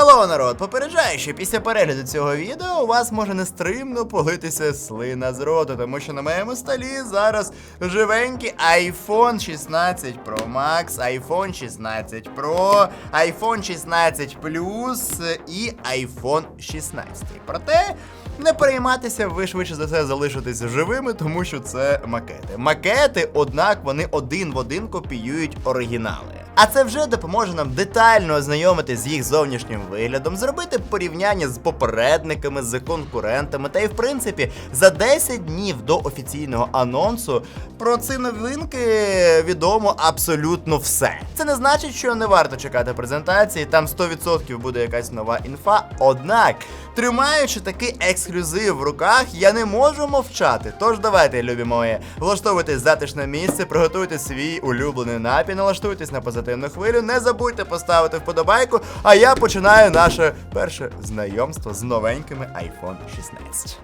Хеллоу, народ! Попереджаю, що після перегляду цього відео у вас може нестримно политися слина з роту, тому що на моєму столі зараз живенький iPhone 16 Pro Max, iPhone 16 Pro, iPhone 16 Plus і iPhone 16. Проте не перейматися, ви швидше за все залишитеся живими, тому що це макети. Макети, однак, вони один в один копіюють оригінали. А це вже допоможе нам детально ознайомити з їх зовнішнім виглядом, зробити порівняння з попередниками, з конкурентами, та й в принципі за 10 днів до офіційного анонсу про ці новинки відомо абсолютно все. Це не значить, що не варто чекати презентації, там 100% буде якась нова інфа. Однак, тримаючи такий ексклюзив в руках, я не можу мовчати. Тож давайте, любі мої, влаштовуйтесь затишне місце, приготуйте свій улюблений напій, налаштуйтесь на позитивну хвилю, не забудьте поставити вподобайку. А я починаю наше перше знайомство з новенькими iPhone 16.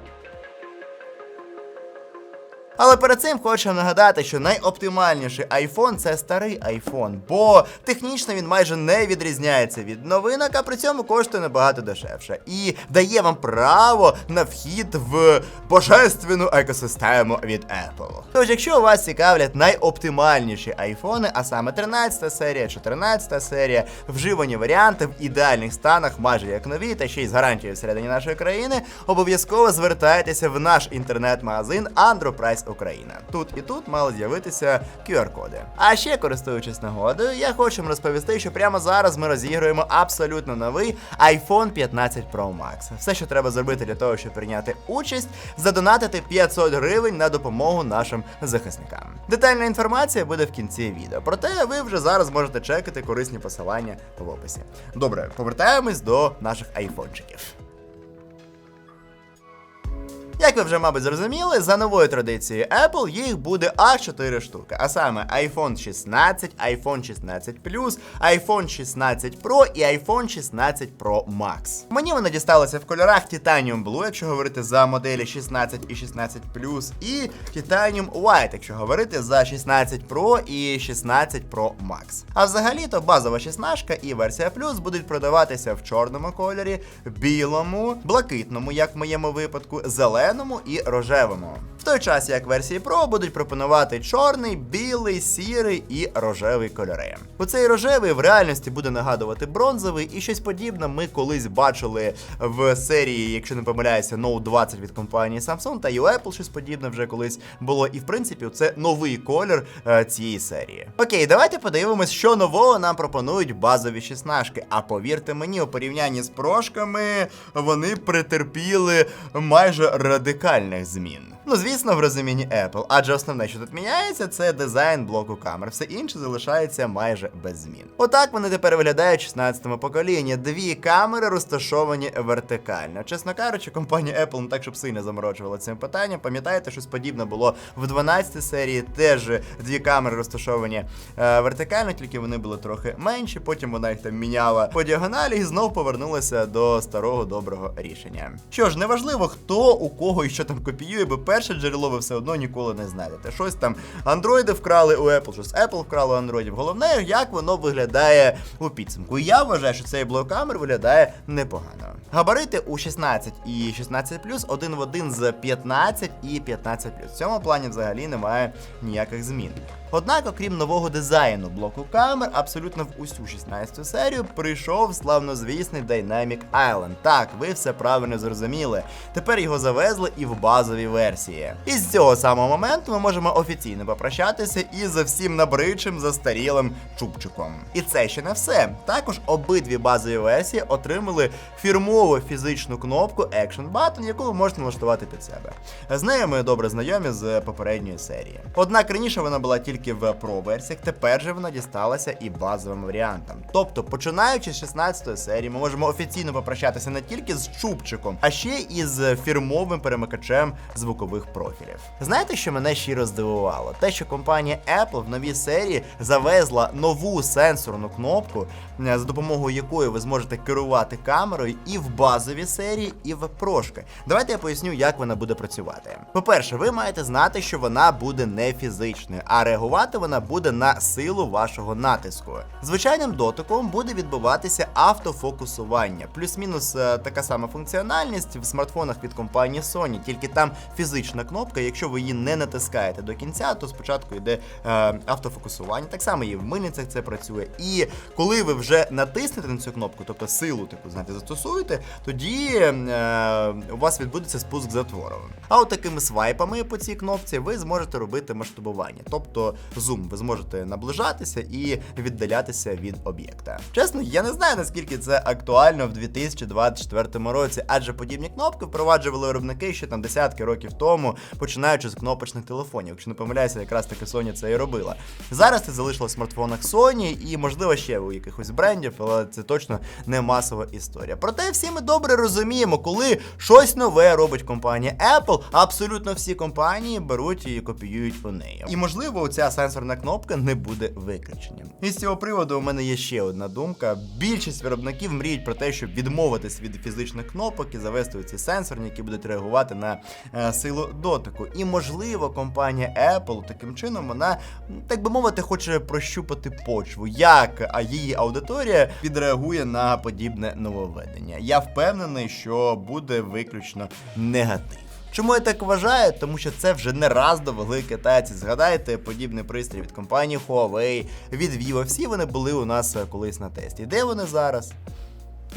Але перед цим хочу нагадати, що найоптимальніший iPhone це старий iPhone, бо технічно він майже не відрізняється від новинок, а при цьому коштує набагато дешевше і дає вам право на вхід в божественну екосистему від Apple. Тож, якщо вас цікавлять найоптимальніші айфони, а саме 13 серія, 14 серія, вживані варіанти в ідеальних станах, майже як нові, та ще й з гарантією всередині нашої країни, обов'язково звертайтеся в наш інтернет-магазин Androprice Україна. Тут і тут мали з'явитися QR-коди. А ще користуючись нагодою, я хочу вам розповісти, що прямо зараз ми розігруємо абсолютно новий iPhone 15 Pro Max. Все, що треба зробити для того, щоб прийняти участь, задонатити 500 гривень на допомогу нашим захисникам. Детальна інформація буде в кінці відео. Проте ви вже зараз можете чекати корисні посилання в описі. Добре, повертаємось до наших айфончиків. Як ви вже, мабуть, зрозуміли, за новою традицією Apple їх буде аж 4 штуки. А саме iPhone 16, iPhone 16 Plus, iPhone 16 Pro і iPhone 16 Pro Max. Мені вони дісталися в кольорах Titanium Blue, якщо говорити за моделі 16 і 16 Plus, і Titanium White, якщо говорити за 16 Pro і 16 Pro Max. А взагалі-то базова 16 і версія Plus будуть продаватися в чорному кольорі, білому, блакитному, як в моєму випадку, зеленому і рожевому. В той час як версії Pro будуть пропонувати чорний, білий, сірий і рожевий кольори. Оцей рожевий в реальності буде нагадувати бронзовий, і щось подібне ми колись бачили в серії, якщо не помиляюся, Note 20 від компанії Samsung, та й Apple щось подібне вже колись було. І в принципі, це новий колір е, цієї серії. Окей, давайте подивимось, що нового нам пропонують базові 16 А повірте мені, у порівнянні з прошками вони претерпіли майже радикальних змін. Ну, звісно, в розумінні Apple, адже основне, що тут міняється, це дизайн блоку камер. Все інше залишається майже без змін. Отак вони тепер виглядають 16-му поколінні. Дві камери розташовані вертикально. Чесно кажучи, компанія Apple не так, щоб сильно заморочувала цим питанням. Пам'ятаєте, щось подібне було в 12 серії. Теж дві камери розташовані е, вертикально, тільки вони були трохи менші. Потім вона їх там міняла по діагоналі і знов повернулася до старого доброго рішення. Що ж, неважливо, хто у кого і що там копіює, бо перше джерело ви все одно ніколи не знайдете. Щось там андроїди вкрали у Apple, щось Apple вкрали у андроїдів. Головне, як воно виглядає у підсумку. Я вважаю, що цей блок камер виглядає непогано. Габарити у 16 і 16 один в один з 15 і 15 В цьому плані взагалі немає ніяких змін. Однак, окрім нового дизайну блоку камер, абсолютно в усю 16 серію прийшов славнозвісний Dynamic Island. Так, ви все правильно зрозуміли. Тепер його завезли і в базовій версії. І з цього самого моменту ми можемо офіційно попрощатися із всім набридшим застарілим чубчиком. І це ще не все. Також обидві базові версії отримали фірмову фізичну кнопку Action Button, яку ви можете налаштувати під себе. З нею ми добре знайомі з попередньої серії. Однак раніше вона була тільки в Pro версіях, тепер же вона дісталася і базовим варіантам. Тобто, починаючи з 16 серії, ми можемо офіційно попрощатися не тільки з чубчиком, а ще і з фірмовим перемикачем звукових профілів. Знаєте, що мене щиро здивувало? Те, що компанія Apple в новій серії завезла нову сенсорну кнопку, е, за допомогою якої ви зможете керувати камерою і в базовій серії, і в прошки. Давайте я поясню, як вона буде працювати. По-перше, ви маєте знати, що вона буде не фізичною, а регулярною реагувати вона буде на силу вашого натиску. Звичайним дотиком буде відбуватися автофокусування, плюс-мінус е, така сама функціональність в смартфонах від компанії Sony, тільки там фізична кнопка. Якщо ви її не натискаєте до кінця, то спочатку йде е, автофокусування. Так само і в мильницях це працює. І коли ви вже натиснете на цю кнопку, тобто силу таку знаєте, застосуєте, тоді е, у вас відбудеться спуск затвору. А от такими свайпами по цій кнопці ви зможете робити масштабування, тобто зум, ви зможете наближатися і віддалятися від об'єкта. Чесно, я не знаю наскільки це актуально в 2024 році, адже подібні кнопки впроваджували виробники ще там десятки років тому, починаючи з кнопочних телефонів. Якщо не помиляюся, якраз таки Sony це і робила. Зараз це залишилось в смартфонах Sony і, можливо, ще у якихось брендів, але це точно не масова історія. Проте всі ми добре розуміємо, коли щось нове робить компанія Apple, абсолютно всі компанії беруть і копіюють у неї. І можливо, ця сенсорна кнопка не буде виключенням. І з цього приводу у мене є ще одна думка. Більшість виробників мріють про те, щоб відмовитись від фізичних кнопок і завести ці сенсорні, які будуть реагувати на е, силу дотику. І можливо, компанія Apple таким чином вона, так би мовити, хоче прощупати почву, як її аудиторія відреагує на подібне нововведення. Я впевнений, що буде виключно негатив. Чому я так вважаю? Тому що це вже не раз довели китайці. Згадайте подібний пристрій від компанії Huawei, від Vivo. Всі вони були у нас е, колись на тесті. Де вони зараз?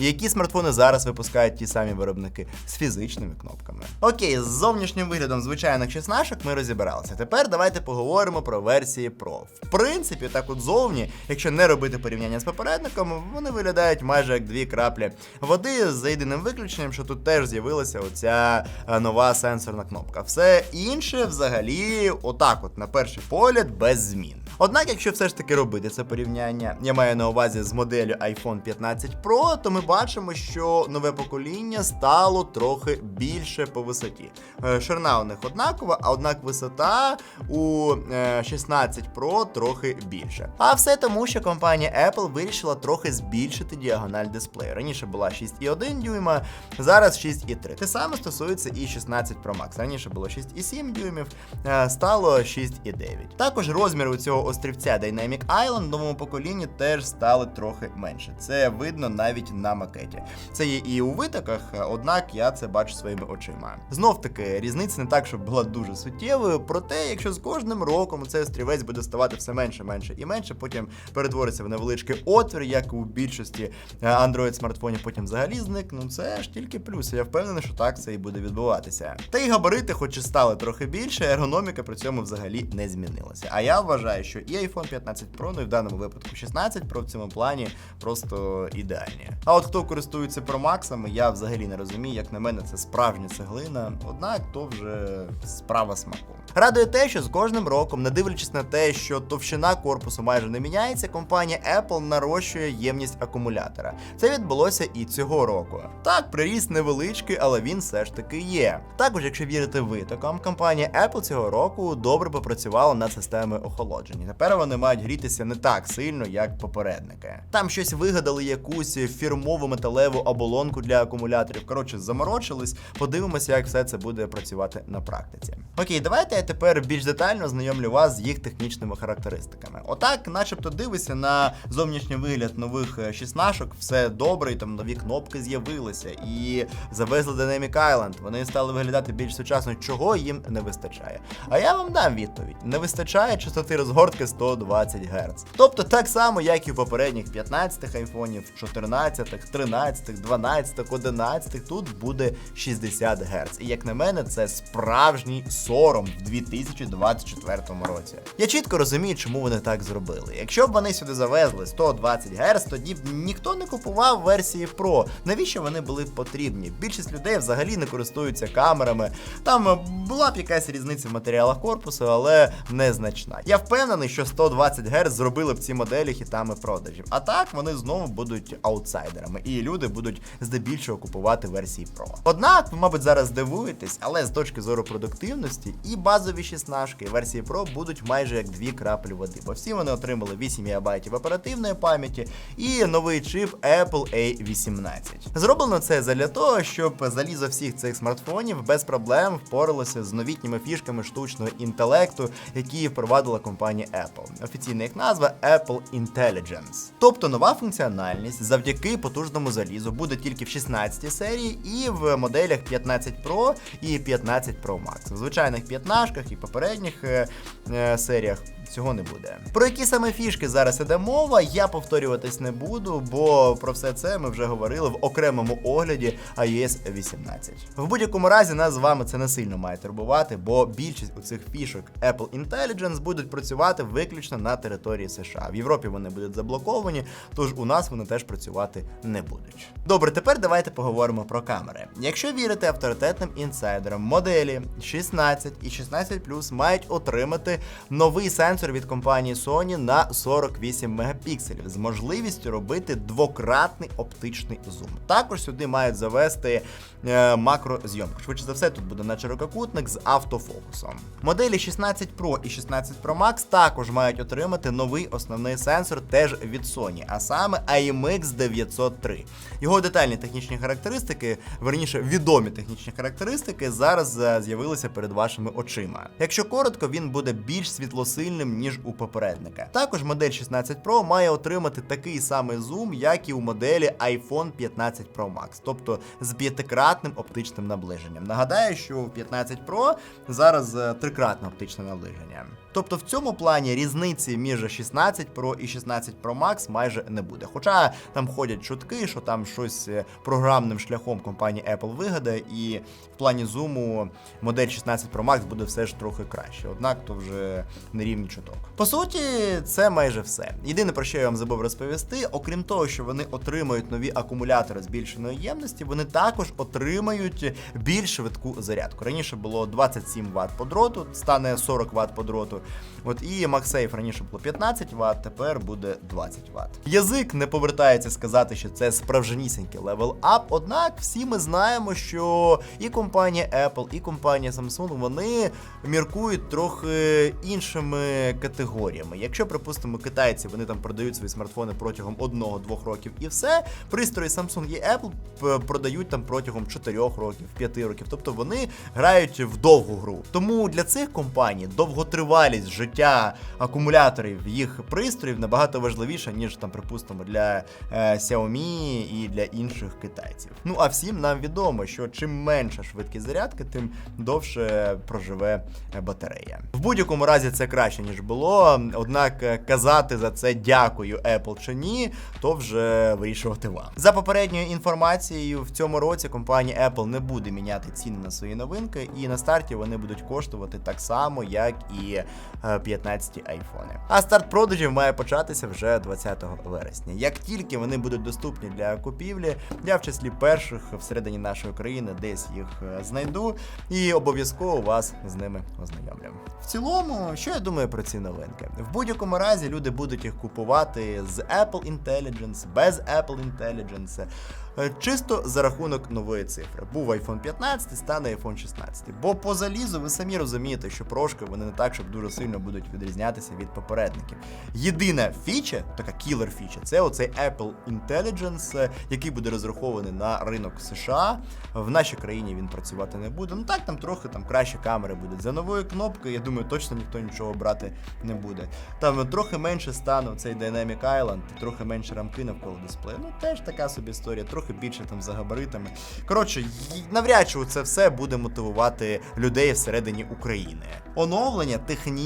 Які смартфони зараз випускають ті самі виробники з фізичними кнопками? Окей, з зовнішнім виглядом звичайних 16 ми розібралися. Тепер давайте поговоримо про версії Pro. В принципі, так от зовні, якщо не робити порівняння з попередником, вони виглядають майже як дві краплі води з єдиним виключенням, що тут теж з'явилася оця е, нова сенсорна кнопка. Все інше взагалі, отак, от на перший погляд, без змін. Однак, якщо все ж таки робити це порівняння, я маю на увазі з моделлю iPhone 15 Pro, то ми бачимо, що нове покоління стало трохи більше по висоті. Е, Ширина у них однакова, а однак висота у е, 16 Pro трохи більше. А все тому, що компанія Apple вирішила трохи збільшити діагональ дисплею. Раніше була 6,1 дюйма, зараз 6,3. Те саме стосується і 16 Pro Max. Раніше було 6,7 дюймів, е, стало 6,9. Також розмір у цього острівця Dynamic Island новому поколінні теж стали трохи менше. Це видно навіть на макеті. Це є і у витоках, однак я це бачу своїми очима. Знов таки, різниця не так, щоб була дуже суттєвою. Проте, якщо з кожним роком цей острівець буде ставати все менше, менше і менше, потім перетвориться в невеличкий отвір, як у більшості Android смартфонів, потім взагалі зникне. Ну це ж тільки плюс. Я впевнений, що так це і буде відбуватися. Та й габарити, хоч і стали трохи більше, ергономіка при цьому взагалі не змінилася. А я вважаю, що і iPhone 15 Pro, ну і в даному випадку 16 Pro в цьому плані просто ідеальні. А от хто користується Pro Max, я взагалі не розумію, як на мене, це справжня цеглина. Однак то вже справа смаку. Радує те, що з кожним роком, не дивлячись на те, що товщина корпусу майже не міняється, компанія Apple нарощує ємність акумулятора. Це відбулося і цього року. Так, приріст невеличкий, але він все ж таки є. Також, якщо вірити витокам, компанія Apple цього року добре попрацювала над системою охолодження. Тепер вони мають грітися не так сильно, як попередники. Там щось вигадали якусь фірмову металеву оболонку для акумуляторів. Коротше, заморочились. Подивимося, як все це буде працювати на практиці. Окей, давайте я тепер більш детально знайомлю вас з їх технічними характеристиками. Отак, начебто, дивишся на зовнішній вигляд нових е, 16, все добре, і там нові кнопки з'явилися, і завезли Dynamic Island. Вони стали виглядати більш сучасно, чого їм не вистачає. А я вам дам відповідь: не вистачає частоти розгортки 120 Гц. Тобто так само, як і у попередніх 15 айфонів, 14, 13, 12, 11, тут буде 60 Гц. І як на мене, це справжній сором в 2024 році. Я чітко розумію, чому вони так зробили. Якщо б вони сюди завезли 120 Гц, тоді б ніхто не купував версії Pro. Навіщо вони були потрібні? Більшість людей взагалі не користуються камерами. Там е, була б якась різниця в матеріалах корпусу, але незначна. Я впевнений, що 120 Гц зробили б ці моделі хітами продажів. А так вони знову будуть аутсайдерами, і люди будуть здебільшого купувати версії Pro. Однак, ви, мабуть, зараз здивуєтесь, але з точки зору продуктивності і базові 16 версії Pro будуть майже як дві краплі води, бо всі вони отримали 8 МБ оперативної пам'яті і новий чип Apple A18. Зроблено це для того, щоб залізо всіх цих смартфонів без проблем впоралося з новітніми фішками штучного інтелекту, які впровадила компанія Apple. Офіційна їх назва Apple Intelligence. Тобто нова функціональність завдяки потужному залізу буде тільки в 16 серії і в моделях 15 Pro і 15 Pro Max. В звичайних 15 і попередніх е, е, серіях цього не буде. Про які саме фішки зараз іде мова, я повторюватись не буду, бо про все це ми вже говорили в окремому огляді iOS 18. В будь-якому разі нас з вами це не сильно має турбувати, бо більшість у цих фішок Apple Intelligence будуть працювати виключно на території США. В Європі вони будуть заблоковані, тож у нас вони теж працювати не будуть. Добре, тепер давайте поговоримо про камери. Якщо вірити авторитетним інсайдерам, моделі 16 і 16 Plus мають отримати новий сенсор від компанії Sony на 48 мегапікселів з можливістю робити двократний оптичний зум. Також сюди мають завести е, макрозйомку. Швидше за все, тут буде на ширококутник з автофокусом. Моделі 16 Pro і 16 Pro Max також мають отримати новий основний сенсор теж від Sony, а саме IMX 903. Його детальні технічні характеристики, верніше відомі технічні характеристики, зараз е, з'явилися перед вашими очима. Якщо коротко, він буде більш світлосильним ніж у попередника. Також модель 16 Pro має отримати такий самий зум, як і у моделі iPhone 15 Pro Max, тобто з п'ятикратним оптичним наближенням. Нагадаю, що у 15 Pro зараз е, трикратне оптичне наближення. Тобто в цьому плані різниці між 16 Pro і 16 Pro Max майже не буде. Хоча там ходять чутки, що там щось е, програмним шляхом компанія Apple вигадає, і в плані зуму модель 16 Pro Max буде все ж трохи краще. Однак то вже не рівні чуток. По суті, це майже все. Єдине про що я вам забув розповісти, окрім того, що вони отримають нові акумулятори збільшеної ємності, вони також отримають більш швидку зарядку. Раніше було 27 Вт по дроту, стане 40 Вт по дроту. От і MagSafe раніше було 15 Вт, тепер буде 20 Вт. Язик не повертається сказати, що це справжнісінький левел ап. Однак всі ми знаємо, що і компанія Apple, і компанія Samsung вони міркують трохи іншими категоріями. Якщо, припустимо, китайці вони там продають свої смартфони протягом 1-2 років і все, пристрої Samsung і Apple продають там протягом 4 років, 5 років. Тобто вони грають в довгу гру. Тому для цих компаній довготривалість життя акумуляторів їх пристроїв набагато важливіша, ніж там, припустимо, для е, Xiaomi і для інших китайців. Ну а всім нам відомо, що чим менша швидкість зарядки, тим довше проживе е, батарея. В будь-якому разі це краще ніж було. Однак е, казати за це дякую Apple чи ні, то вже вирішувати вам. За попередньою інформацією, в цьому році компанія Apple не буде міняти ціни на свої новинки, і на старті вони будуть коштувати так само, як і 15 айфони. А старт продажів має початися вже 20 вересня. Як тільки вони будуть доступні для купівлі, я в числі перших всередині нашої країни десь їх е, знайду і обов'язково вас з ними ознайомлю. В цілому, що я думаю про ці новинки? В будь-якому разі люди будуть їх купувати з Apple Intelligence, без Apple Intelligence. е, Чисто за рахунок нової цифри. Був iPhone 15, стане iPhone 16. Бо по залізу ви самі розумієте, що прошки вони не так, щоб дуже сильно будуть відрізнятися від попередників. Єдина фіча, така кілер фіча, це оцей Apple Intelligence, е, який буде розрахований на ринок США. В нашій країні він працювати не буде. Ну так, там трохи там кращі камери будуть. За новою кнопкою, я думаю, точно ніхто нічого брати не буде. Там трохи менше стане цей Dynamic Island, трохи менше рамки навколо дисплею. Ну теж така собі історія, трохи більше там за габаритами. Коротше, навряд чи це все буде мотивувати людей всередині України. Оновлення технічно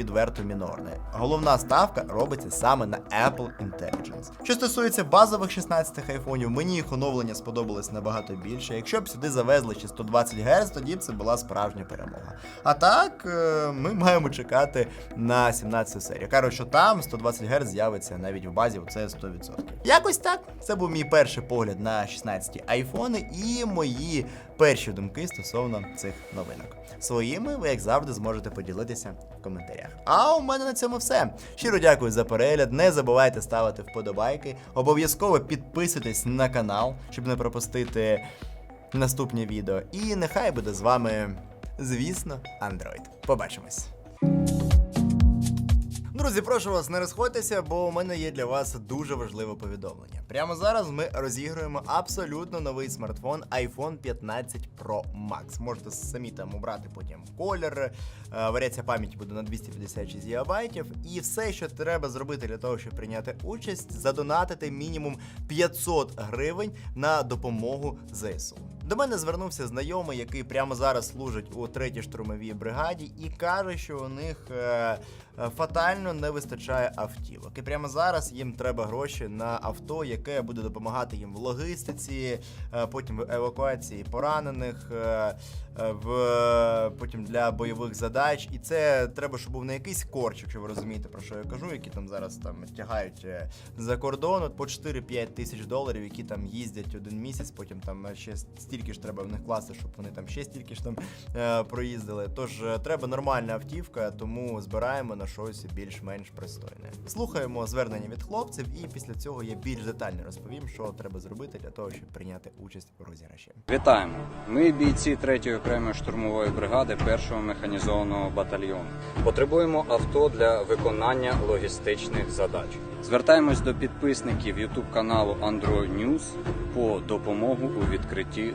відверто мінорне. Головна ставка робиться саме на Apple Intelligence. Що стосується базових 16 айфонів, мені їх оновлення сподобалось набагато більше. Якщо б сюди завезли ще 120 Гц, тоді б це була справжня перемога. А так, е, ми маємо чекати на 17 серію. Кажуть, що там 120 Гц з'явиться навіть в базі, це 100%. Якось так. Це був мій перший погляд на 16 айфони і мої перші думки стосовно цих новинок. Своїми ви, як завжди, зможете поділитися в коментарях. А у мене на цьому все. Щиро дякую за перегляд. Не забувайте ставити вподобайки. Обов'язково підписуйтесь на канал, щоб не пропустити наступні відео. І нехай буде з вами, звісно, Android. Побачимось. Друзі, прошу вас, не розходьтеся, бо у мене є для вас дуже важливе повідомлення. Прямо зараз ми розігруємо абсолютно новий смартфон iPhone 15 Pro Max. Можете самі там обрати потім колір, е, варіація пам'яті буде на 256 ГБ. І все, що треба зробити для того, щоб прийняти участь, задонатити мінімум 500 гривень на допомогу ЗСУ. До мене звернувся знайомий, який прямо зараз служить у третій штурмовій бригаді, і каже, що у них е, е, фатально не вистачає автівок. І прямо зараз їм треба гроші на авто, яке буде допомагати їм в логістиці, е, потім в евакуації поранених, в потім для бойових задач. І це треба, щоб був не якийсь корч, якщо ви розумієте про що я кажу, які там зараз там тягають за кордон от по 4-5 тисяч доларів, які там їздять один місяць, потім там ще стільки ж треба в них класти, щоб вони там ще стільки ж там е, проїздили. Тож е, треба нормальна автівка, тому збираємо на щось більш-менш пристойне. Слухаємо звернення від хлопців, і після цього я більш детально розповім, що треба зробити для того, щоб прийняти участь у розіграші. Вітаємо! Ми бійці 3-ї окремої штурмової бригади 1-го механізованого батальйону. Потребуємо авто для виконання логістичних задач. Звертаємось до підписників YouTube каналу Android News по допомогу у відкритті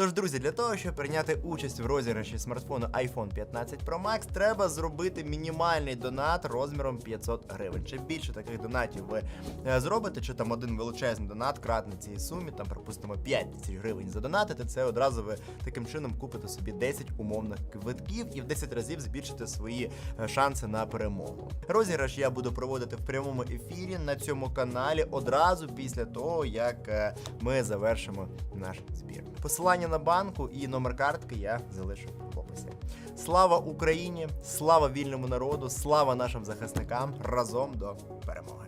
Тож, друзі, для того, щоб прийняти участь в розіграші смартфону iPhone 15 Pro Max, треба зробити мінімальний донат розміром 500 гривень. Чим більше таких донатів ви е, зробите, чи там один величезний донат кратний цій сумі, там припустимо 5 тисяч гривень задонатите, це одразу ви таким чином купите собі 10 умовних квитків і в 10 разів збільшите свої е, шанси на перемогу. Розіграш я буду проводити в прямому ефірі на цьому каналі одразу після того, як е, ми завершимо наш збір. Посилання на банку і номер картки я залишу в описі. Слава Україні! Слава вільному народу! Слава нашим захисникам! Разом до перемоги!